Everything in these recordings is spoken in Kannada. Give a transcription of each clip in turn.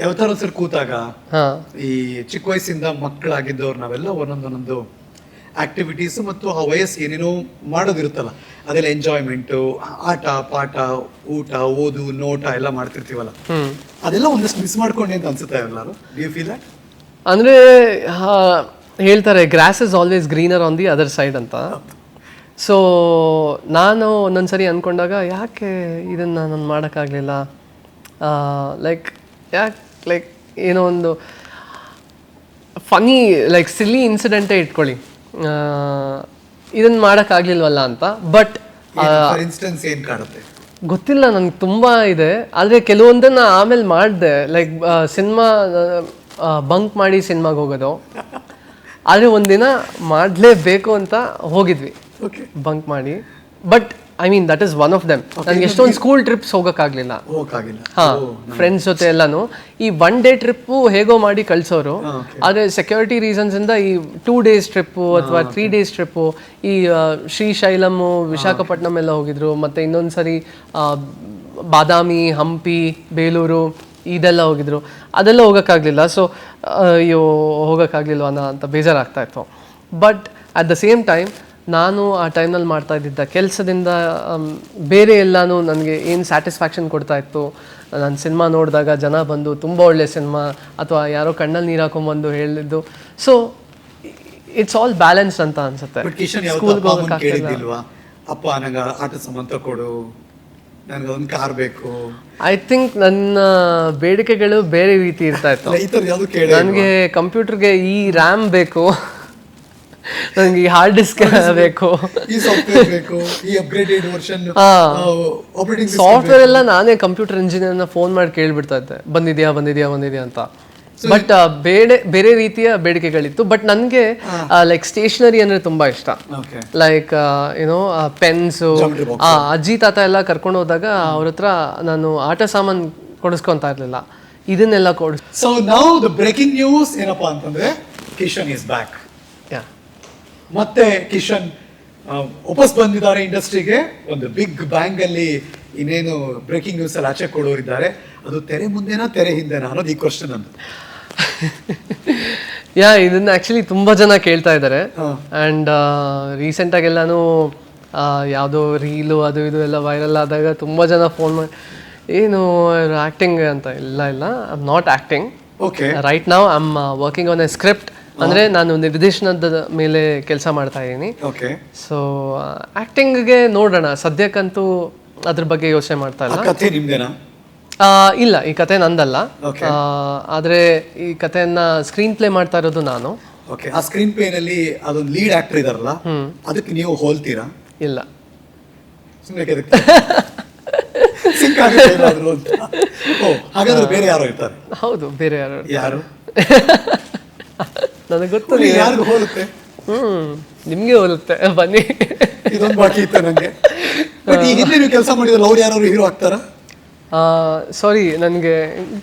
ಯಾವ ತರ ಸರ್ ಕೂತಾಗ ಹಾ. ಈ ಚಿಕ್ಕ ವಯಸ್ಸಿಂದ ಮಕ್ಕಳಾಗಿದ್ದವ್ರು ನಾವೆಲ್ಲ ಒಂದೊಂದೊಂದೊಂದು ಆಕ್ಟಿವಿಟೀಸ್ ಮತ್ತು ಆ ವಯಸ್ಸು ಏನೇನೋ ಮಾಡೋದಿರುತ್ತಲ್ಲ. ಅದೆಲ್ಲ ಎಂಜಾಯ್ಮೆಂಟು ಆಟ ಪಾಠ ಊಟ ಓದು ನೋಟ ಎಲ್ಲ ಮಾಡ್ತಿರ್ತೀವಲ್ಲ. ಅದೆಲ್ಲ ಒಂದಷ್ಟು ಮಿಸ್ ಮಾಡ್ಕೊಂಡೆ ಅಂತ ಅನ್ಸುತ್ತೆ ಎಲ್ಲರೂ. ಯು ಫೀಲ್ ಅಂದ್ರೆ ಹೇಳ್ತಾರೆ grass is always greener on the other side ಅಂತ. ಸೊ ನಾನು ಒಂದೊಂದ್ಸರಿ ಅಂದ್ಕೊಂಡಾಗ ಯಾಕೆ ಇದನ್ನು ನಾನು ಮಾಡೋಕ್ಕಾಗಲಿಲ್ಲ? ಲೈಕ್ ಯಾಕೆ ಲೈಕ್ ಏನೋ ಒಂದು ಫನಿ ಲೈಕ್ ಸಿಲ್ಲಿ ಇನ್ಸಿಡೆಂಟೇ ಇಟ್ಕೊಳ್ಳಿ. ಇದನ್ನು ಮಾಡೋಕ್ಕಾಗಲಿಲ್ವಲ್ಲ ಅಂತ ಬಟ್ ಇನ್ಸ್ಟೆನ್ಸ್ ಏನು ಕಾಣುತ್ತೆ? ಗೊತ್ತಿಲ್ಲ ನನಗೆ ತುಂಬ ಇದೆ ಆದರೆ ಕೆಲವೊಂದನ್ನು ಆಮೇಲೆ ಮಾಡಿದೆ ಲೈಕ್ ಸಿನಿಮಾ ಬಂಕ್ ಮಾಡಿ ಸಿನಿಮಾಗೆ ಹೋಗೋದು. ಆದರೆ ಒಂದಿನ ಮಾಡಲೇಬೇಕು ಅಂತ ಹೋಗಿದ್ವಿ. ಬಂಕ್ ಮಾಡಿ. But I mean that is one of them ನನಗೆ ಎಷ್ಟೊಂದು ಸ್ಕೂಲ್ ಟ್ರಿಪ್ಸ್ ಹೋಗೋಕ್ಕಾಗಲಿಲ್ಲ. ಹೋಗಕ್ಕಾಗಿಲ್ಲ ಹಾ ಫ್ರೆಂಡ್ಸ್ ಜೊತೆ ಎಲ್ಲಾನು. ಈ ಒನ್ ಡೇ ಟ್ರಿಪ್ಪು ಹೇಗೋ ಮಾಡಿ ಕಳ್ಸೋರು. ಆದರೆ ಸೆಕ್ಯೂರಿಟಿ ರೀಸನ್ಸ್ ಇಂದ ಈ ಟೂ ಡೇಸ್ ಟ್ರಿಪ್ಪು ಅಥವಾ ತ್ರೀ ಡೇಸ್ ಟ್ರಿಪ್ಪು ಈ ಶ್ರೀಶೈಲಮ್ಮು ವಿಶಾಖಪಟ್ಟಣಂ ಎಲ್ಲ ಹೋಗಿದ್ರು. ಮತ್ತೆ ಇನ್ನೊಂದು ಸರಿ ಬಾದಾಮಿ ಹಂಪಿ ಬೇಲೂರು ಇದೆಲ್ಲ ಹೋಗಿದ್ರು. ಅದೆಲ್ಲ ಹೋಗೋಕ್ಕಾಗಲಿಲ್ಲ. ಸೊ ಅಯ್ಯೋ ಹೋಗೋಕ್ಕಾಗಲಿಲ್ವನ ಅಂತ ಬೇಜಾರಾಗ್ತಾ ಇತ್ತು. But at the same time ನಾನು ಆ ಟೈಮ್ನಲ್ಲಿ ಮಾಡ್ತಾ ಇದ್ದಿದ್ದ ಕೆಲಸದಿಂದ ಬೇರೆ ಎಲ್ಲಾನು ನನಗೆ ಏನು ಸ್ಯಾಟಿಸ್ಫ್ಯಾಕ್ಷನ್ ಕೊಡ್ತಾ ಇತ್ತು ನಾನು ಸಿನಿಮಾ ನೋಡಿದಾಗ ಜನ ಬಂದು ತುಂಬ ಒಳ್ಳೆ ಸಿನಿಮಾ ಅಥವಾ ಯಾರೋ ಕಣ್ಣಲ್ಲಿ ನೀರು ಹಾಕೊಂಬಂದು ಹೇಳಿದ್ದು. ಸೊ ಇಟ್ಸ್ ಆಲ್ ಬ್ಯಾಲೆನ್ಸ್ ಅಂತ ಅನ್ಸುತ್ತೆ. ಸ್ಕೂಲ್ಗೆ ಹೋಗೋಕ್ಕಾಗ್ತಿಲ್ಲ ಅಪ್ಪ ನಂಗೆ ಆಟ ಸಾಮಾನು ಕೊಡು ನನಗೆ ಒಂದು ಕಾರ್ ಬೇಕು. ಐ ಥಿಂಕ್ ನನ್ನ ಬೇಡಿಕೆಗಳು ಬೇರೆ ರೀತಿ ಇರ್ತಾ ಇತ್ತು. ನನಗೆ ಕಂಪ್ಯೂಟರ್ಗೆ ಈ ರ್ಯಾಮ್ ಬೇಕು. ನನಗೆ ಈ ಹಾರ್ಡ್ ಡಿಸ್ಕ್ ಬೇಕು. ಈ ಸಾಫ್ಟ್ವೇರ್ ಬೇಕು ಈ ಅಪ್ಗ್ರೇಡೆಡ್ ವರ್ಷನ್. ಆಪರೇಟಿಂಗ್ ಸಾಫ್ಟ್ವೇರ್ ಎಲ್ಲ ನಾನೇ ಕಂಪ್ಯೂಟರ್ ಇಂಜಿನಿಯರ್ನ ಫೋನ್ ಮಾಡಿ ಕೇಳ್ಬಿಡ್ತಾ ಇದ್ದೆ. ಬಂದಿದ್ಯಾ ಬಂದಿದ್ಯಾ ಬಂದಿದ್ಯಾ ಅಂತ. ಬಟ್ ಬೇರೆ ಬೇರೆ ರೀತಿಯ ಬೇಡಿಕೆಗಳಿತ್ತು. ಬಟ್ ನನಗೆ ಲೈಕ್ ಸ್ಟೇಷನರಿ ಅಂದ್ರೆ ತುಂಬಾ ಇಷ್ಟ. ಲೈಕ್ ಏನೋ ಪೆನ್ಸು ಅಜ್ಜಿ ತಾತ ಎಲ್ಲ ಕರ್ಕೊಂಡು ಹೋದಾಗ ಅವ್ರ ಹತ್ರ ನಾನು ಆಟ ಸಾಮಾನು ಕೊಡಿಸ್ಕೊಂತ ಇರ್ಲಿಲ್ಲ. ಇದನ್ನೆಲ್ಲ ಕೊಡಿಸ್ so now the breaking news ಏನಪ್ಪಾ ಅಂತಂದ್ರೆ ಕಿಶನ್ ಇಸ್ ಬ್ಯಾಕ್ ಯಾ ಮತ್ತೆ ಕಿಶನ್ ವಾಪಸ್ ಬಂದಿದ್ದಾರೆ ಇಂಡಸ್ಟ್ರಿಗೆ. ಒಂದು ಬಿಗ್ ಬ್ಯಾಂಗ್ ಅಲ್ಲಿ ಇನ್ನೇನು ಬ್ರೇಕಿಂಗ್ ನ್ಯೂಸ್ ಅಲ್ಲಿ ಆಚೆ ಕೊಡೋರಿದ್ದಾರೆ ಅದು ತೆರೆ ಮುಂದೆನಾ ತೆರೆ ಹಿಂದೆನಾ ಅನ್ನೋದು ಈ ಕ್ವಶನ್ ಅಂತ ಯಾ ಇದನ್ನ ಆಕ್ಚುಲಿ ತುಂಬಾ ಜನ ಕೇಳ್ತಾ ಇದ್ದಾರೆ. ಅಂಡ್ ರೀಸೆಂಟ್ ಆಗೆಲ್ಲಾನು ಯಾವುದೋ ರೀಲು ಅದು ಇದು ಎಲ್ಲ ವೈರಲ್ ಆದಾಗ ತುಂಬಾ ಜನ ಫೋನ್ ಮಾಡಿ ಏನು ಆಕ್ಟಿಂಗ್ ಅಂತ? ಇಲ್ಲ ಇಲ್ಲ I am not acting okay right ನಾವು I am working on a script ಅಂದ್ರೆ ನಾನು ನಿರ್ದೇಶನದ ಮೇಲೆ ಕೆಲಸ ಮಾಡ್ತಾ ಇದ್ದೀನಿ. ಓಕೆ. ಸೊ ಆಕ್ಟಿಂಗ್ಗೆ ನೋಡೋಣ. ಸದ್ಯಕ್ಕಂತೂ ಅದ್ರ ಬಗ್ಗೆ ಯೋಚನೆ ಮಾಡ್ತಾ ಇಲ್ಲ. ಕಥೆ ನಿಮ್ದೇನಾ? ಆ, ಇಲ್ಲ ಈ ಕತೆ ನಂದಲ್ಲ. Okay. ಆ, ಆದ್ರೆ ಈ ಕಥೆಯನ್ನ ಸ್ಕ್ರೀನ್ ಪ್ಲೇ ಮಾಡ್ತಾ ಇರೋದು ನಾನು. ಓಕೆ ಆ ಸ್ಕ್ರೀನ್ ಪ್ಲೇ ನಲ್ಲಿ ಅದೊಂದು ಲೀಡ್ ಆಕ್ಟರ್ ಇದಾರಲ್ಲ ಅದಕ್ಕೆ ನೀವು ಹೋಲ್ತೀರಾ? ಇಲ್ಲ. ಸುಮ್ಮನೆ ಸಿಂಕ್ ಆಗುತ್ತೆ ಏನಾದ್ರು ಅಂತ. ಓ ಹಾಗಾದ್ರೆ ಬೇರೆ ಯಾರೋ ಇರ್ತಾರೆ. ಹೌದು ಬೇರೆ ಯಾರು ಯಾರು? ನನಗೆ ಗೊತ್ತು ಯಾರು ಯಾರಿಗೂ ಹೋಲುತ್ತೆ? ಹ್ಮ್ ನಿಮ್ಗೆ ಹೋಲುತ್ತೆ. ಬನ್ನಿ. ಇದೊಂದು ಬಾಕಿ ಇತ್ತು ನಂಗೆ. ಬಟ್ ಈ ಹಿಂದೆ ನೀವು ಕೆಲಸ ಮಾಡಿದ್ರೆ ಅವ್ರು ಯಾರು ಹೀರೋ ಆಗ್ತಾರಾ? ಸಾರಿ ನನಗೆ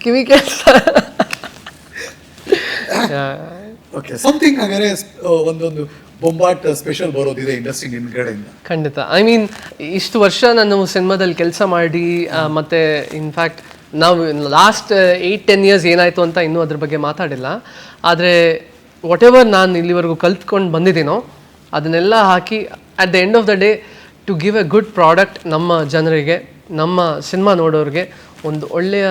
ಕಿವಿ ಕೆಲಸ. ಓಕೆ ಸಮಥಿಂಗ್ ಹಾಗಾದ್ರೆ ಒಂದೊಂದು ಬೊಂಬಾಟ್ ಸ್ಪೆಷಲ್ ಬರೋದಿದೆ ಇಂಡಸ್ಟ್ರಿ ನಿಮ್ಮ ಕಡೆಯಿಂದ. ಖಂಡಿತ. ಐ ಮೀನ್ ಇಷ್ಟು ವರ್ಷ ನಾನು ಸಿನಿಮಾದಲ್ಲಿ ಕೆಲಸ ಮಾಡಿ ಮತ್ತೆ ಇನ್ಫ್ಯಾಕ್ಟ್ ನಾವು ಲಾಸ್ಟ್ ಏಯ್ಟ್ ಟೆನ್ ಇಯರ್ಸ್ ಏನಾಯಿತು ಅಂತ ಇನ್ನೂ ಅದ್ರ ಬಗ್ಗೆ ಮಾತಾಡಿಲ್ಲ. ಆದರೆ ವಾಟ್ ಎವರ್ ನಾನು ಇಲ್ಲಿವರೆಗೂ ಕಲ್ತ್ಕೊಂಡು ಬಂದಿದ್ದೀನೋ ಅದನ್ನೆಲ್ಲ ಹಾಕಿ at the end of the day to give a good product ನಮ್ಮ ಜನರಿಗೆ ನಮ್ಮ ಸಿನಿಮಾ ನೋಡೋರಿಗೆ ಒಂದು ಒಳ್ಳೆಯ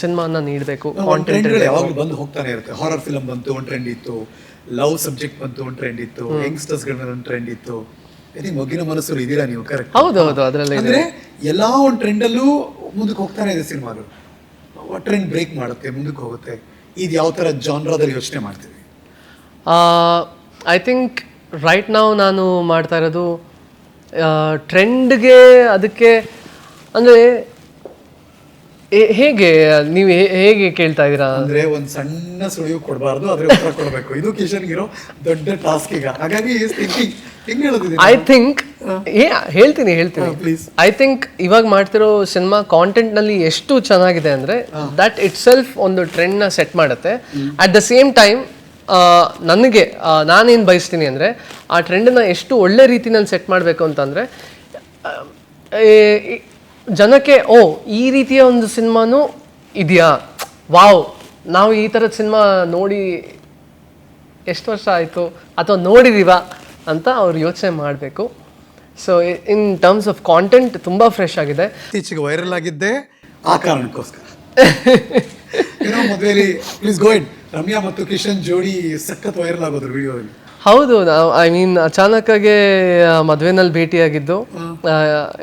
ಸಿನಿಮಾನ ನೀಡಬೇಕು ಯಾವಾಗಲೂ ಬಂದು ಹೋಗ್ತಾನೆ ಇರುತ್ತೆ. ಹಾರರ್ ಫಿಲಮ್ ಬಂತು ಒಂದು ಟ್ರೆಂಡ್ ಇತ್ತು. ಲವ್ ಸಬ್ಜೆಕ್ಟ್ ಬಂತು ಒಂದು ಟ್ರೆಂಡ್ ಇತ್ತು. ಯಂಗ್ಸ್ಟರ್ಸ್ಗಳ ಒಂದು ಟ್ರೆಂಡ್ ಇತ್ತು. ಮೊಗ್ಗಿನ ಮನಸ್ಸು ಇದೀರಾ ನೀವು? ಕರೆಕ್ಟ್ ಹೌದು ಹೌದು ಅದರಲ್ಲಿ ಅಂದ್ರೆ ಎಲ್ಲಾ ಒಂದು ಟ್ರೆಂಡ್ ಅಲ್ಲೂ ಮುಂದಕ್ಕೆ ಹೋಗ್ತಾನೆ ಇದೆ ಸಿನಿಮಾಗಳು ಟ್ರೆಂಡ್ ಬ್ರೇಕ್ ಮಾಡುತ್ತೆ ಮುಂದಕ್ಕೆ ಹೋಗುತ್ತೆ? ಇದು ಯಾವ ತರ ಜಾನ್ರಾದಲ್ಲಿ ಯೋಚನೆ ಮಾಡ್ತೀವಿ ಐ ಥಿಂಕ್ ರೈಟ್ ನಾವು ನಾನು ಮಾಡ್ತಾ ಇರೋದು ಟ್ರೆಂಡ್ಗೆ ಅದಕ್ಕೆ ಅಂದರೆ ಹೇಗೆ ನೀವು ಹೇಗೆ ಕೇಳ್ತಾ ಇದ್ದೀರಾ? ಅಂದ್ರೆ ಒಂದ್ ಸಣ್ಣ ಸುಳಿವು ಕೊಡಬಾರ್ದು ಅದ್ರ ಉತ್ತರ ಕೊಡಬೇಕು. ಇದು ಕಿಶನ್ ಗಿರೋ ದೊಡ್ಡ ಟಾಸ್ಕ್ ಈಗ. ಹಾಗಾಗಿ ಐ ಥಿಂಕ್ ಹೇಳ್ತೀನಿ ಹೇಳ್ತೀನಿ. ಪ್ಲೀಸ್ ಐ ಥಿಂಕ್ ಇವಾಗ ಮಾಡ್ತಿರೋ ಸಿನಿಮಾ ಕಾಂಟೆಂಟ್ನಲ್ಲಿ ಎಷ್ಟು ಚೆನ್ನಾಗಿದೆ ಅಂದ್ರೆ ದಟ್ ಇಟ್ ಸೆಲ್ಫ್ ಒಂದು ನ ಸೆಟ್ ಮಾಡುತ್ತೆ. ಅಟ್ ದ ಸೇಮ್ ಟೈಮ್ ನನಗೆ ನಾನೇನು ಬಯಸ್ತೀನಿ ಅಂದರೆ ಆ ಟ್ರೆಂಡನ್ನು ಎಷ್ಟು ಒಳ್ಳೆ ರೀತಿ ನಾನು ಸೆಟ್ ಮಾಡಬೇಕು ಅಂತಂದರೆ ಜನಕ್ಕೆ ಓ ಈ ರೀತಿಯ ಒಂದು ಸಿನಿಮಾನೂ ಇದೆಯಾ? ವಾವ್ ನಾವು ಈ ಥರದ ಸಿನಿಮಾ ನೋಡಿ ಎಷ್ಟು ವರ್ಷ ಆಯಿತು ಅಥವಾ ನೋಡಿದೀವ ಅಂತ ಅವ್ರು ಯೋಚನೆ ಮಾಡಬೇಕು. So in terms of content ತುಂಬ ಫ್ರೆಶ್ ಆಗಿದೆ. ಇತ್ತೀಚೆಗೆ ವೈರಲ್ ಆಗಿದ್ದೆ ಆ ಕಾರಣಕ್ಕೋಸ್ಕರ. ಪ್ಲೀಸ್ ಗೋಯಿಡ್ ರಮ್ಯಾ ಮತ್ತು ಕಿಶನ್ ಜೋಡಿ ಸಖತ್ ವೈರಲ್ ಆಗೋದ್ರು ವಿಡಿಯೋದಲ್ಲಿ. ಹೌದು ನಾವು ಐ ಮೀನ್ ಅಚಾನಕ್ಕಾಗೆ ಮದುವೆನಲ್ಲಿ ಭೇಟಿಯಾಗಿದ್ದು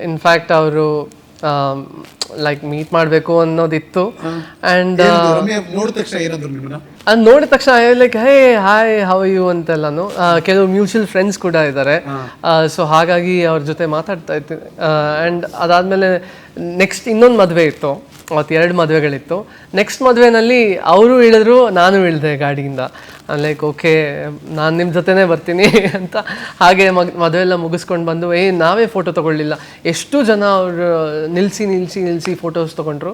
ಇನ್ಫ್ಯಾಕ್ಟ್ ಅವರು ಲೈಕ್ ಮೀಟ್ ಮಾಡಬೇಕು ಅನ್ನೋದಿತ್ತು. ಆ್ಯಂಡ್ ಅದು ನೋಡಿದ ತಕ್ಷಣ like hey hi how you ಅಂತೆಲ್ಲಾನು. ಕೆಲವು ಮ್ಯೂಚುವಲ್ ಫ್ರೆಂಡ್ಸ್ ಕೂಡ ಇದ್ದಾರೆ ಸೊ ಹಾಗಾಗಿ ಅವ್ರ ಜೊತೆ ಮಾತಾಡ್ತಾ ಇರ್ತೀನಿ ಆ್ಯಂಡ್ ಅದಾದಮೇಲೆ ನೆಕ್ಸ್ಟ್ ಇನ್ನೊಂದು ಮದುವೆ ಇತ್ತು. ಅವತ್ತು ಎರಡು ಮದುವೆಗಳಿತ್ತು. ನೆಕ್ಸ್ಟ್ ಮದುವೆನಲ್ಲಿ ಅವರು ಇಳಿದ್ರು ನಾನು ಇಳಿದೆ ಗಾಡಿಯಿಂದ. ಲೈಕ್ ಓಕೆ ನಾನು ನಿಮ್ಮ ಜೊತೆನೇ ಬರ್ತೀನಿ ಅಂತ ಹಾಗೆ ಮದುವೆ ಎಲ್ಲ ಮುಗಿಸ್ಕೊಂಡು ಬಂದು, ಏ, ನಾವೇ ಫೋಟೋ ತೊಗೊಳ್ಳಿಲ್ಲ. ಎಷ್ಟು ಜನ ಅವರು ನಿಲ್ಲಿಸಿ ನಿಲ್ಲಿಸಿ ನಿಲ್ಲಿಸಿ ಫೋಟೋಸ್ ತೊಗೊಂಡ್ರು.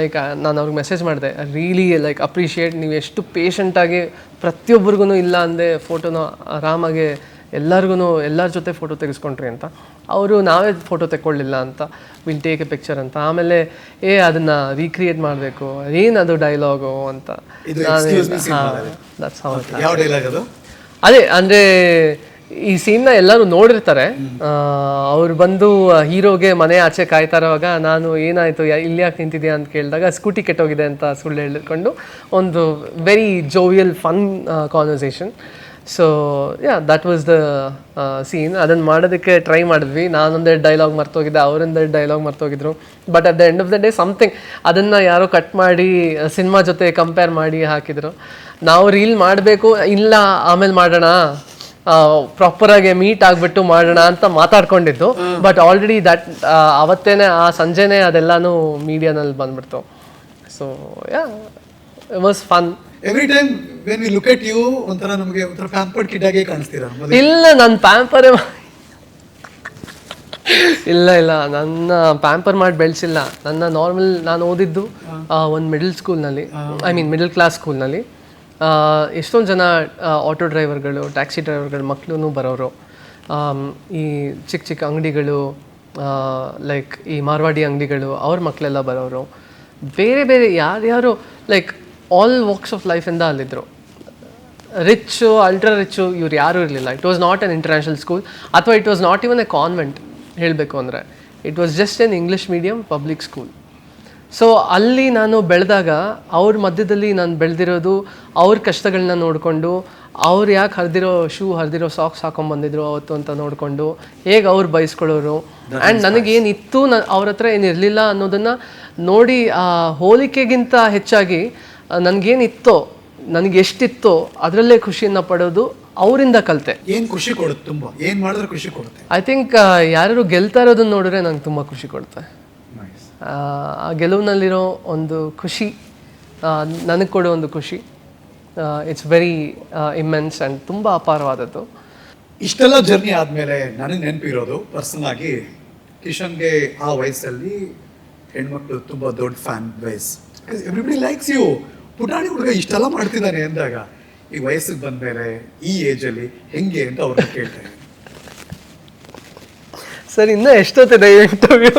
ಲೈಕ್ ನಾನು ಅವ್ರಿಗೆ ಮೆಸೇಜ್ ಮಾಡಿದೆ ರೀಲಿ ಲೈಕ್ ಅಪ್ರಿಷಿಯೇಟ್ ನೀವು ಎಷ್ಟು ಪೇಷಂಟಾಗಿ ಪ್ರತಿಯೊಬ್ಬರಿಗೂ ಇಲ್ಲ ಅಂದೆ ಫೋಟೋನ ಆರಾಮಾಗಿ ಎಲ್ಲರಿಗೂ ಎಲ್ಲರ ಜೊತೆ ಫೋಟೋ ತೆಗೆಸ್ಕೊಂಡ್ರಿ ಅಂತ. ಅವರು ನಾವೇ ಫೋಟೋ ತೆಕ್ಕೊಳ್ಳಿಲ್ಲ ಅಂತ ವಿಲ್ ಟೇಕ್ ಎ ಪಿಕ್ಚರ್ ಅಂತ. ಆಮೇಲೆ ಏ ಅದನ್ನು ರೀಕ್ರಿಯೇಟ್ ಮಾಡಬೇಕು ಏನದು ಡೈಲಾಗು ಅಂತ. ಅದು. ಅದೇ? ಅಂದ್ರೆ ಈ ಸೀನ್ನ ಎಲ್ಲರೂ ನೋಡಿರ್ತಾರೆ. ಅವ್ರು ಬಂದು ಹೀರೋಗೆ ಮನೆ ಆಚೆ ಕಾಯ್ತಾ ಇರುವಾಗ ನಾನು ಏನಾಯ್ತು? ಇಲ್ಲಿ ಯಾಕೆ ನಿಂತಿದ್ಯಾ? ಅಂತ ಕೇಳಿದಾಗ ಸ್ಕೂಟಿ ಕೆಟ್ಟೋಗಿದೆ ಅಂತ ಸುಳ್ಳು ಹೇಳಿಕೊಂಡು ಒಂದು very jovial fun conversation so yeah that was the scene ಅದನ್ನು ಮಾಡೋದಕ್ಕೆ ಟ್ರೈ ಮಾಡಿದ್ವಿ. ನಾನೊಂದೇ ಡೈಲಾಗ್ ಮರ್ತೋಗಿದ್ದೆ ಅವರಿಂದ dialogue ಮರ್ತೋಗಿದ್ರು. But at the end of the day something ಅದನ್ನು ಯಾರೋ ಕಟ್ ಮಾಡಿ ಸಿನಿಮಾ ಜೊತೆ ಕಂಪೇರ್ ಮಾಡಿ ಹಾಕಿದರು. ನಾವು ರೀಲ್ ಮಾಡಬೇಕು ಇಲ್ಲ ಆಮೇಲೆ ಮಾಡೋಣ ಪ್ರಾಪರ್ ಆಗಿ ಮೀಟ್ ಆಗಿಬಿಟ್ಟು ಮಾಡೋಣ ಅಂತ ಮಾತಾಡ್ಕೊಂಡಿದ್ದು. ಬಟ್ ಆಲ್ರೆಡಿ ದಟ್ ಅವತ್ತೇನೆ ಆ ಸಂಜೆನೇ ಅದೆಲ್ಲನೂ ಮೀಡಿಯಾನಲ್ಲಿ ಬಂದ್ಬಿಡ್ತು. So yeah was fun every time when we look at you ಒಂಥರ ನಮಗೆ ಒಂಥರ ಪ್ಯಾಂಪರ್ಡ್ ಕಿಡ್ ಆಗೇ ಕಾಣಿಸ್ತೀರಾ? ಇಲ್ಲ ನನ್ನ ಪ್ಯಾಂಪರ್ ಇಲ್ಲ ಇಲ್ಲ ನನ್ನ ಪ್ಯಾಂಪರ್ ಮಾಡಿ ಬೆಳೆಸಿಲ್ಲ. ನನ್ನ ನಾರ್ಮಲ್ ನಾನು ಓದಿದ್ದು ಒಂದು ಮಿಡಲ್ ಸ್ಕೂಲ್ನಲ್ಲಿ ಐ ಮೀನ್ ಮಿಡಲ್ ಕ್ಲಾಸ್ ಸ್ಕೂಲ್ನಲ್ಲಿ ಎಷ್ಟೊಂದು ಜನ ಆಟೋ ಡ್ರೈವರ್ಗಳು ಟ್ಯಾಕ್ಸಿ ಡ್ರೈವರ್ಗಳು ಮಕ್ಕಳು ಬರೋರು. ಈ ಚಿಕ್ಕ ಚಿಕ್ಕ ಅಂಗಡಿಗಳು ಲೈಕ್ ಈ ಮಾರ್ವಾಡಿ ಅಂಗಡಿಗಳು ಅವ್ರ ಮಕ್ಕಳೆಲ್ಲ ಬರೋರು. ಬೇರೆ ಬೇರೆ ಯಾರ್ಯಾರು ಲೈಕ್ ಆಲ್ ವಾಕ್ಸ್ ಆಫ್ ಲೈಫಿಂದ ಅಲ್ಲಿದ್ದರು ರಿಚ್ಚು ಅಲ್ಟ್ರಾ ರಿಚ್ಚು ಇವ್ರು ಯಾರೂ ಇರಲಿಲ್ಲ. It was not an international school ಅಥವಾ it was not even a convent ಹೇಳಬೇಕು ಅಂದರೆ. It was just an English medium public school so ಅಲ್ಲಿ ನಾನು ಬೆಳೆದಾಗ ಅವ್ರ ಮಧ್ಯದಲ್ಲಿ ನಾನು ಬೆಳೆದಿರೋದು ಅವ್ರ ಕಷ್ಟಗಳನ್ನ ನೋಡಿಕೊಂಡು ಅವ್ರು ಯಾಕೆ ಹರಿದಿರೋ ಶೂ ಹರಿದಿರೋ ಸಾಕ್ಸ್ ಹಾಕೊಂಡ್ಬಂದಿದ್ರು ಅವತ್ತು ಅಂತ ನೋಡಿಕೊಂಡು ಹೇಗೆ ಅವ್ರು ಬಯಸ್ಕೊಳ್ಳೋರು ಆ್ಯಂಡ್ ನನಗೇನಿತ್ತು ನ ಅವ್ರ ಹತ್ರ ಏನಿರಲಿಲ್ಲ ಅನ್ನೋದನ್ನು ನೋಡಿ ಆ ಹೋಲಿಕೆಗಿಂತ ಹೆಚ್ಚಾಗಿ ನನಗೇನಿತ್ತೋ ನನಗೆ ಎಷ್ಟಿತ್ತೋ ಅದರಲ್ಲೇ ಖುಷಿಯನ್ನು ಪಡೋದು ಅವರಿಂದ ಕಲಿತೆ. ಏನು ಖುಷಿ ಕೊಡುತ್ತೆ ತುಂಬ? ಏನು ಮಾಡಿದ್ರೆ ಖುಷಿ ಕೊಡುತ್ತೆ? ಐ ಥಿಂಕ್ ಯಾರು ಗೆಲ್ತಾ ಇರೋದನ್ನ ನೋಡಿದ್ರೆ ನಂಗೆ ತುಂಬ ಖುಷಿ ಕೊಡುತ್ತೆ. ಆ, ಗೆಲುವಿನಲ್ಲಿರೋ ಒಂದು ಖುಷಿ ನನಗೆ ಕೊಡೋ ಒಂದು ಖುಷಿ ಇಟ್ಸ್ ವೆರಿ ಇಮ್ಮೆನ್ಸ್ ಆ್ಯಂಡ್ ತುಂಬ ಅಪಾರವಾದದ್ದು. ಇಷ್ಟೆಲ್ಲ ಜರ್ನಿ ಆದಮೇಲೆ ನನಗೆ ನೆನಪಿರೋದು ಪರ್ಸನಲ್ ಆಗಿ ಕಿಶನ್ಗೆ ಆ ವಯಸ್ಸಲ್ಲಿ ಹೆಣ್ಮಕ್ಳು ತುಂಬ ದೊಡ್ಡ ಫ್ಯಾನ್ ವಯಸ್ ಎವ್ರಿಬಡಿ ಲೈಕ್ಸ್ ಯು ಪುಟಾಣಿ ಹುಡುಗ ಇಷ್ಟೆಲ್ಲ ಮಾಡ್ತಿದ್ದಾನೆ ಅಂದಾಗ ಈ ವಯಸ್ಸಿಗೆ ಬಂದ್ಮೇಲೆ ಈ ಏಜಲ್ಲಿ ಅಲ್ಲಿ ಹೆಂಗೆ ಅಂತ ಅವ್ರನ್ನ ಕೇಳ್ತಾರೆ. ಸರ್ ಇನ್ನೂ ಎಷ್ಟೊತ್ತಿದೆ ಇಂಟರ್ವ್ಯೂ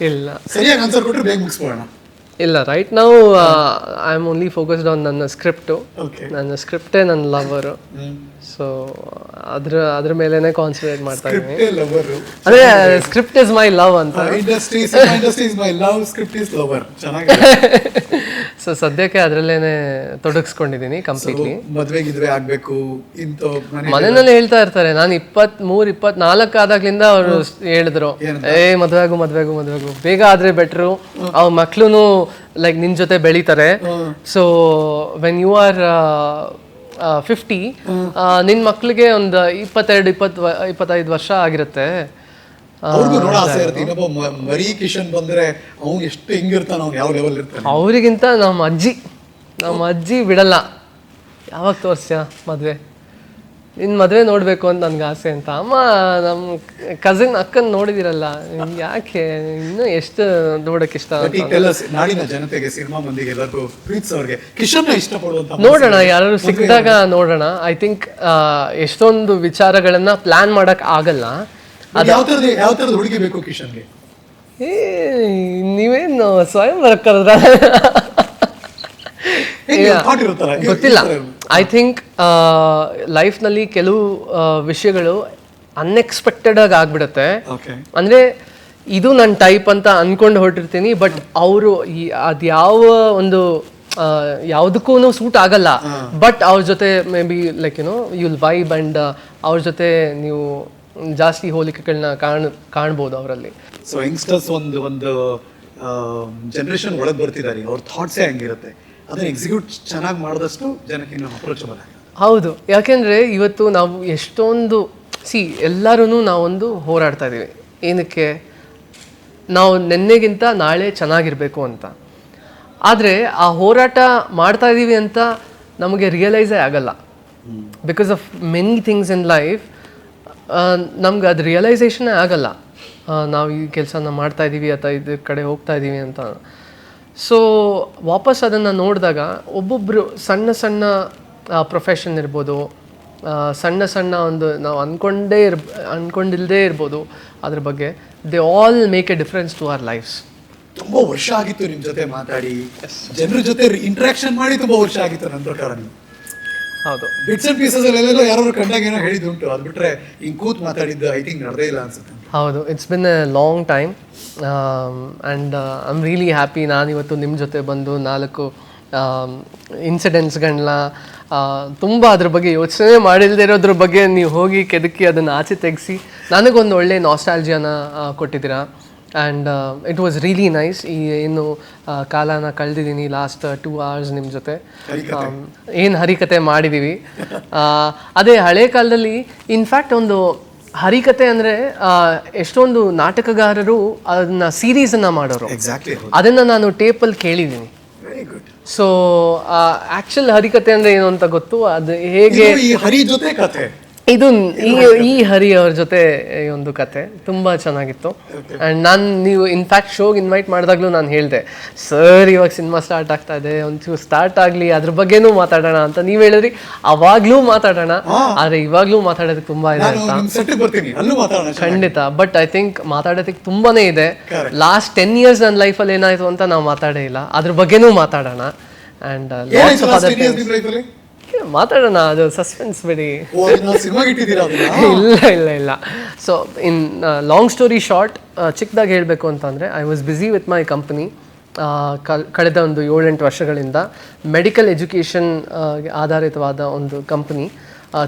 ಇಲ್ಲ. ಸರಿಯಾಗಿ ಆನ್ಸರ್ ಕೊಟ್ಟರೆ ಬೇಗ ಮುಗಿಸ್ಬೋಣ ಇಲ್ಲ ರೈಟ್ ನಾವು I am only focused on ನನ್ನ ಸ್ಕ್ರಿಪ್ಟು ನನ್ನ ಸ್ಕ್ರಿಪ್ಟೇ ನನ್ನ ಲವರು ಸೊ ಅದ್ರ ಅದ್ರ ಮೇಲೇನೆ ಕಾನ್ಸಂಟ್ರೇಟ್ ಮಾಡ್ತಾ ಇದ್ದೀನಿ. ಅದೇ ಸ್ಕ್ರಿಪ್ಟ್ ಇಸ್ ಮೈ ಲವ್ ಅಂತ. Industry industry is my love script is lover ಚೆನ್ನಾಗಿ ಸೊ ಸದ್ಯಕ್ಕೆ ಅದರಲ್ಲೇನೆ ತೊಡಗಿಸ್ಕೊಂಡಿದ್ದೀನಿ ಕಂಪ್ಲೀಟ್ಲಿ ಮದ್ವೆಗಿದ್ರೆ ಆಗ್ಬೇಕು ಇಂತ ಮನೆ ಮನೆಯಲ್ಲಿ ಹೇಳ್ತಾ ಇರ್ತಾರೆ. ನಾನು ಇಪ್ಪತ್ ಮೂರ್ ಇಪ್ಪತ್ ನಾಲ್ಕು ಆದಾಗ್ಲಿಂದ ಅವರು ಹೇಳಿದ್ರು. ಏ ಮದ್ವೆಗು ಮದ್ವೆಗು ಮದ್ವೆಗು. ಬೇಗ ಆದ್ರೆ ಬೆಟ್ರು. ಅವ್ರ ಮಕ್ಳು ಲೈಕ್ ನಿನ್ ಜೊತೆ ಬೆಳಿತಾರೆ. So when you are fifty ನಿನ್ ಮಕ್ಳಿಗೆ ಒಂದು ಇಪ್ಪತ್ತೆರಡು ಇಪ್ಪತ್ ಇಪ್ಪತ್ತೈದು ವರ್ಷ ಆಗಿರುತ್ತೆ. ಅವ್ರಿಗೂ ನೋಡ ಆಸೆ ಇರುತ್ತೆ. ಇನ್ನೊಬ್ಬ ಮರಿ ಕಿಶನ್ ಬಂದ್ರೆ ಅವ್ನು ಎಷ್ಟು ಹೆಂಗಿರ್ತಾನ ಅವ್ನು ಯಾವ ಲೆವೆಲ್ ಇರ್ತಾನೆ. ಅವರಿಗಿಂತ ನಮ್ಮ ಅಜ್ಜಿ ನಮ್ಮ ಅಜ್ಜಿ ಬಿಡಲ್ಲ. ಯಾವಾಗ ತೋರಿಸ್ಯಾ ಮದುವೆ? ನಿನ್ನ ಮದುವೆ ನೋಡಬೇಕು ಅಂತ ನನಗೆ ಆಸೆ ಅಂತ. ಅಮ್ಮ ನಮ್ಮ ಕಸಿನ್ ಅಕ್ಕನ ನೋಡಿದಿರಲ್ಲ ನಿಮ್ಗೆ ಯಾಕೆ? ಇನ್ನೂ ಎಷ್ಟು ನೋಡಕ್ಕೆ ಇಷ್ಟ ನಾಡಿನ ಜನತೆಗೆ ಸಿನಿಮಾ ಮಂದಿಗೆ ಎಲ್ಲರಿಗೂ ಪ್ರೀತ್ಸ್ ಅವ್ರಿಗೆ ಕಿಶನ್ ಇಷ್ಟಪಡುವಂತ ನೋಡೋಣ ಯಾರು ಸಿಕ್ಕಿದಾಗ ನೋಡೋಣ. ಐ ಥಿಂಕ್ ಎಷ್ಟೊಂದು ವಿಚಾರಗಳನ್ನ ಪ್ಲಾನ್ ಮಾಡಕ್ ಆಗಲ್ಲ. ಯಾವ ಯಾವ ಹುಡುಗಿ ಬೇಕು ಕಿಶನ್ಗೆ? ಏ ನೀವೇನು ಸ್ವಯಂ ಈ ಗೊತ್ತಿಲ್ಲ. ಐ ಥಿಂಕ್ ಲೈಫ್ನಲ್ಲಿ ಕೆಲವು ವಿಷಯಗಳು ಅನ್ಎಕ್ಸ್ಪೆಕ್ಟೆಡ್ ಆಗಿ ಆಗ್ಬಿಡುತ್ತೆ. ಅಂದ್ರೆ ಇದು ನನ್ನ ಟೈಪ್ ಅಂತ ಅನ್ಕೊಂಡು ಹೊರಟಿರ್ತೀನಿ ಬಟ್ ಅವರು ಈ ಅದ್ಯಾವ ಒಂದು ಯಾವುದಕ್ಕೂ ಸೂಟ್ ಆಗಲ್ಲ. ಬಟ್ ಅವ್ರ ಜೊತೆ maybe like you you'll vibe and ಅವ್ರ ಜೊತೆ ನೀವು ಜಾಸ್ತಿ ಹೋಲಿಕೆಗಳನ್ನ ಕಾಣ್ ಕಾಣ್ಬೋದು ಅವರಲ್ಲಿ. ಸೊ ಯಂಗ್ಸ್ಟರ್ಸ್ ಒಂದು ಒಂದು ಜನರೇಷನ್ ಒಳಗೆ ಬರ್ತಿದ್ದಾರೆ. ಅವ್ರ ಥಾಟ್ಸೇ ಹಂಗಿರುತ್ತೆ. ಅದನ್ನ ಎಕ್ಸಿಕ್ಯೂಟ್ ಚೆನ್ನಾಗಿ ಮಾಡಿದಷ್ಟು ಜನಕ್ಕೆ ಇನ್ನು ಅಪ್ರೋಚಬಲ್ ಹೌದು. ಯಾಕೆಂದ್ರೆ ಇವತ್ತು ನಾವು ಎಷ್ಟೊಂದು ಸಿ ಎಲ್ಲರೂ ನಾವೊಂದು ಹೋರಾಡ್ತಾ ಇದ್ದೀವಿ. ಏನಕ್ಕೆ? ನಾವು ನೆನ್ನೆಗಿಂತ ನಾಳೆ ಚೆನ್ನಾಗಿರಬೇಕು ಅಂತ. ಆದರೆ ಆ ಹೋರಾಟ ಮಾಡ್ತಾ ಇದ್ದೀವಿ ಅಂತ ನಮಗೆ ರಿಯಲೈಸೇ ಆಗಲ್ಲ. Because of many things in life ನಮ್ಗೆ ಅದು ರಿಯಲೈಸೇಷನೇ ಆಗಲ್ಲ. ನಾವು ಈ ಕೆಲಸನ ಮಾಡ್ತಾ ಇದ್ದೀವಿ ಅಥವಾ ಇದ್ರ ಕಡೆ ಹೋಗ್ತಾ ಇದ್ದೀವಿ ಅಂತ. ಸೊ ವಾಪಸ್ ಅದನ್ನು ನೋಡಿದಾಗ ಒಬ್ಬೊಬ್ಬರು ಸಣ್ಣ ಸಣ್ಣ ಪ್ರೊಫೆಷನ್ ಇರ್ಬೋದು. ಸಣ್ಣ ಸಣ್ಣ ಒಂದು ನಾವು ಅಂದ್ಕೊಂಡೇ ಇರ್ ಅಂದ್ಕೊಂಡಿಲ್ಲದೇ ಇರ್ಬೋದು ಅದ್ರ ಬಗ್ಗೆ. They all make a difference to our lives ತುಂಬ ವರ್ಷ ಆಗಿತ್ತು ನಿಮ್ಮ ಜೊತೆ ಮಾತಾಡಿ. ಜನರ ಜೊತೆ ಇಂಟ್ರಾಕ್ಷನ್ ಮಾಡಿ ತುಂಬ ವರ್ಷ ಆಗಿತ್ತು ನನ್ನ ಪ್ರಕಾರ ನೀವು ಹೌದು. ಬಿಟ್ಸ್ ಅಂಡ್ ಪೀಸಸ್ ಅಲ್ಲೆಲ್ಲ ಯಾರು ಕಂಡಾಗ ಏನೋ ಹೇಳಿದ್ದುಂಟು ಅದು ಬಿಟ್ರೆ ಹಿಂಗೆ ಕೂತ್ ಮಾತಾಡಿದ್ದು ಐ ಥಿಂಕ್ ನಡೆದೇ ಇಲ್ಲ ಅನ್ಸುತ್ತೆ. ಹೌದು. It's been a long time and I am really happy ನಾನು ಇವತ್ತು ನಿಮ್ಮ ಜೊತೆ ಬಂದು ನಾಲ್ಕು ಇನ್ಸಿಡೆಂಟ್ಸ್ಗಳನ್ನ ತುಂಬ ಅದ್ರ ಬಗ್ಗೆ ಯೋಚನೆ ಮಾಡಿಲ್ಲದೆ ಇರೋದ್ರ ಬಗ್ಗೆ ನೀವು ಹೋಗಿ ಕೆದಕಿ ಅದನ್ನು ಆಚೆ ತೆಗೆಸಿ ನನಗೊಂದು ಒಳ್ಳೆ ನಾಸ್ಟಾಲ್ಜಿಯಾನ ಕೊಟ್ಟಿದ್ದೀರಾ? And it was really nice ಈ ಏನು ಕಾಲನ ಕಳೆದಿದ್ದೀನಿ ಲಾಸ್ಟ್ ಟೂ ಅವರ್ಸ್ ನಿಮ್ಮ ಜೊತೆ. ಏನು ಹರಿಕತೆ ಮಾಡಿದ್ದೀವಿ ಆ, ಅದೇ ಹಳೆ ಕಾಲದಲ್ಲಿ ಇನ್ಫ್ಯಾಕ್ಟ್ ಒಂದು ಹರಿಕತೆ ಅಂದರೆ ಎಷ್ಟೊಂದು ನಾಟಕಗಾರರು ಅದನ್ನ ಸೀರೀಸನ್ನು ಮಾಡೋರು. ಅದನ್ನು ನಾನು ಟೇಪಲ್ಲಿ ಕೇಳಿದ್ದೀನಿ. ಸೊ ಆ್ಯಕ್ಚುಲ್ ಹರಿಕತೆ ಅಂದರೆ ಏನು ಅಂತ ಗೊತ್ತು? ಅದು ಹೇಗೆ ಹರಿ ಜೊತೆ ಕಥೆ ಇದು ಈ ಈ ಹರಿ ಅವ್ರ ಜೊತೆ ಈ ಒಂದು ಕತೆ ತುಂಬಾ ಚೆನ್ನಾಗಿತ್ತು. ಅಂಡ್ ನಾನು ನೀವು ಇನ್ಫ್ಯಾಕ್ಟ್ ಶೋಗೆ ಇನ್ವೈಟ್ ಮಾಡಿದಾಗ್ಲೂ ನಾನು ಹೇಳಿದೆ ಸರ್ ಇವಾಗ ಸಿನಿಮಾ ಸ್ಟಾರ್ಟ್ ಆಗ್ತಾ ಇದೆ ಒಂಚೂರು ಸ್ಟಾರ್ಟ್ ಆಗಲಿ ಅದ್ರ ಬಗ್ಗೆನೂ ಮಾತಾಡೋಣ ಅಂತ ನೀವು ಹೇಳಿದ್ರಿ. ಅವಾಗ್ಲೂ ಮಾತಾಡೋಣ ಆದರೆ ಇವಾಗ್ಲೂ ಮಾತಾಡೋದಕ್ಕೆ ತುಂಬಾ ಇದೆ ಅಂತ. ಖಂಡಿತ ಬಟ್ ಐ ಥಿಂಕ್ ಮಾತಾಡೋದಕ್ಕೆ ತುಂಬಾನೇ ಇದೆ. ಲಾಸ್ಟ್ ಟೆನ್ ಇಯರ್ಸ್ ನನ್ನ ಲೈಫಲ್ಲಿ ಏನಾಯ್ತು ಅಂತ ನಾವು ಮಾತಾಡೇ ಇಲ್ಲ. ಅದ್ರ ಬಗ್ಗೆನೂ ಮಾತಾಡೋಣ. ಅಂಡ್ ಮಾತಾಡೋಣ ಅದು ಸಸ್ಪೆನ್ಸ್ ಬಿಡಿ. ಇಲ್ಲ ಇಲ್ಲ ಇಲ್ಲ. So in long story short ಚಿಕ್ಕದಾಗಿ ಹೇಳಬೇಕು ಅಂತಂದರೆ I was busy with my company ಕಳೆದ ಒಂದು ಏಳೆಂಟು ವರ್ಷಗಳಿಂದ ಮೆಡಿಕಲ್ ಎಜುಕೇಷನ್ ಆಧಾರಿತವಾದ ಒಂದು ಕಂಪನಿ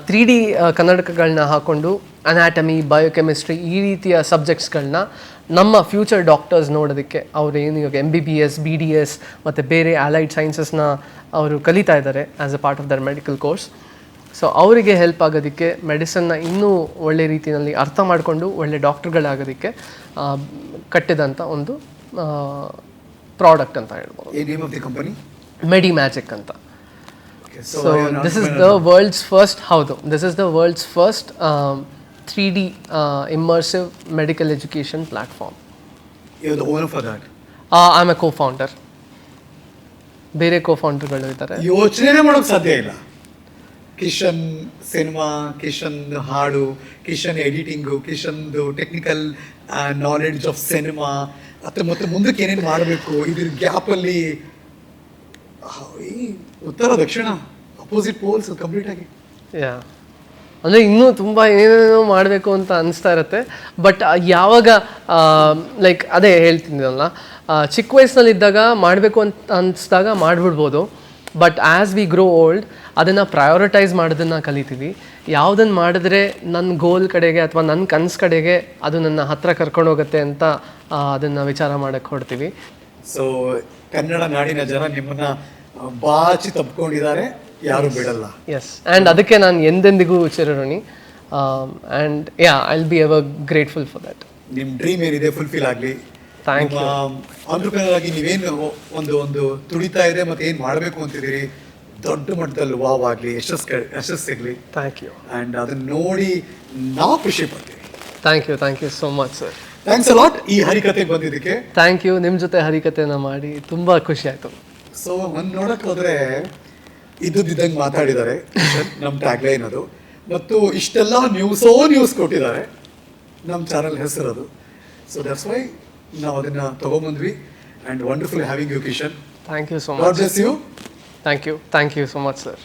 ತ್ರೀ ಡಿ ಕನ್ನಡಕಗಳನ್ನ ಹಾಕೊಂಡು ಅನಾಟಮಿ ಬಯೋಕೆಮಿಸ್ಟ್ರಿ ಈ ರೀತಿಯ ಸಬ್ಜೆಕ್ಟ್ಸ್ಗಳನ್ನ ನಮ್ಮ ಫ್ಯೂಚರ್ ಡಾಕ್ಟರ್ಸ್ ನೋಡೋದಕ್ಕೆ ಅವರು ಏನು ಇವಾಗ M B B S B D S ಮತ್ತು ಬೇರೆ ಅಲೈಡ್ ಸೈನ್ಸಸ್ನ ಅವರು ಕಲಿತಾ ಇದ್ದಾರೆ as a part of the medical course so ಅವರಿಗೆ ಹೆಲ್ಪ್ ಆಗೋದಕ್ಕೆ ಮೆಡಿಸನ್ನ ಇನ್ನೂ ಒಳ್ಳೆ ರೀತಿಯಲ್ಲಿ ಅರ್ಥ ಮಾಡಿಕೊಂಡು ಒಳ್ಳೆ ಡಾಕ್ಟರ್ಗಳಾಗೋದಕ್ಕೆ ಕಟ್ಟಿದಂಥ ಒಂದು ಪ್ರಾಡಕ್ಟ್ ಅಂತ ಹೇಳ್ಬೋದು. ಕಂಪನಿ ಮೆಡಿ ಮ್ಯಾಜಿಕ್ ಅಂತ. So this is the world's first ಹೌದು this is the world's first three D immersive medical education platform you the owner for that I am a cofounder ಬೇರೆ ಕೋ ಫೌಂಡರ್ಗಳು ಇದ್ದಾರೆ. ಯೋಚನೆ ಮಾಡೋಕ್ ಸಾಧ್ಯ ಇಲ್ಲ. ಕಿಶನ್ ಸಿನಿಮಾ ಕಿಶನ್ ಹಾಡು ಕಿಶನ್ ಎಡಿಟಿಂಗು ಕಿಶನ್ದು ಟೆಕ್ನಿಕಲ್ ನಾಲೆಡ್ಜ್ ಆಫ್ ಸಿನಿಮಾ ಮತ್ತೆ ಮತ್ತೆ ಮುಂದಕ್ಕೆ ಏನೇನು ಮಾಡಬೇಕು? ಇದ್ರ ಗ್ಯಾಪಲ್ಲಿ ಈ ಉತ್ತರ ದಕ್ಷಿಣ ಅಪೋಸಿಟ್ ಪೋಲ್ಸ್ ಕಂಪ್ಲೀಟ್ ಆಗಿ. ಯಾ ಅಂದರೆ ಇನ್ನೂ ತುಂಬ ಏನೇನೋ ಮಾಡಬೇಕು ಅಂತ ಅನಿಸ್ತಾ ಇರುತ್ತೆ. ಬಟ್ ಯಾವಾಗ ಲೈಕ್ ಅದೇ ಹೇಳ್ತಿದ್ದೀನಲ್ಲ ಚಿಕ್ಕ ವಯಸ್ಸಿನಲ್ಲಿದ್ದಾಗ ಮಾಡಬೇಕು ಅಂತ ಅನಿಸ್ದಾಗ ಮಾಡಿಬಿಡ್ಬೋದು. But as we grow old ಅದನ್ನು ಪ್ರಯೋರಿಟೈಸ್ ಮಾಡೋದನ್ನು ಕಲಿತೀವಿ. ಯಾವುದನ್ನು ಮಾಡಿದ್ರೆ ನನ್ನ ಗೋಲ್ ಕಡೆಗೆ ಅಥವಾ ನನ್ನ ಕನಸು ಕಡೆಗೆ ಅದು ನನ್ನ ಹತ್ತಿರ ಕರ್ಕೊಂಡು ಹೋಗುತ್ತೆ ಅಂತ ಅದನ್ನು ವಿಚಾರ ಮಾಡೋಕ್ಕೆ ಹೊಡ್ತೀವಿ ಸೊ ಕನ್ನಡ ನಾಡಿನ ಜನ ನಿಮ್ಮನ್ನ ಬಾಚಿ ತಪ್ಕೊಂಡಿದ್ದಾರೆ ಯಾರು ಬಿಡಲ್ಲ. ಎಸ್ ಆ್ಯಂಡ್ ಅದಕ್ಕೆ ನಾನು ಎಂದೆಂದಿಗೂ ಚಿರಋಣಿ and yeah I will be ever grateful for that ನಿಮ್ಮ ಡ್ರೀಮ್ ಏನಿದೆ ಫುಲ್ಫಿಲ್ ಆಗಲಿ. ಥ್ಯಾಂಕ್ ಯು ಆಗಿ ನೀವೇನು ಒಂದು ಒಂದು ತುಡಿತಾ ಇದೆ ಮತ್ತೆ ಏನು ಮಾಡಬೇಕು ಅಂತಿದ್ದೀರಿ ದೊಡ್ಡ ಮಟ್ಟದಲ್ಲಿ ವಾವ್ ಆಗಲಿ ಯಶಸ್ ಯಶಸ್ ಸಿಗಲಿ. ಥ್ಯಾಂಕ್ ಯು ಅಂಡ್ ಅದನ್ನ ನೋಡಿ ನಾವು ಖುಷಿ ಪಡ್ತೀವಿ. Thank you thank you so much sir thanks a lot ಈ ಹರಿಕತೆಗೆ ಬಂದಿದ್ದಕ್ಕೆ. ಥ್ಯಾಂಕ್ ಯು ನಿಮ್ಮ ಜೊತೆ ಹರಿಕತೆನ ಮಾಡಿ ತುಂಬ ಖುಷಿ ಆಯಿತು. ಸೊ ಒಂದು ನೋಡಕ್ ಹೋದ್ರೆ ಇದ್ದುದಿದ್ದಂಗೆ ಮಾತಾಡಿದ್ದಾರೆ. ನಮ್ಮ ಟ್ಯಾಗ್ಲೈನ್ ಅದು. ಮತ್ತು ಇಷ್ಟೆಲ್ಲ ನ್ಯೂಸೋ ನ್ಯೂಸ್ ಕೊಟ್ಟಿದ್ದಾರೆ. ನಮ್ಮ ಚಾನಲ್ ಹೆಸರದು ಸೊ ದಟ್ಸ್ ವೈ ನಾವು ಅದನ್ನ ತಗೊಂಬಂದ್ವಿ. And wonderful having you Kishan thank you so much you thank you thank you so much sir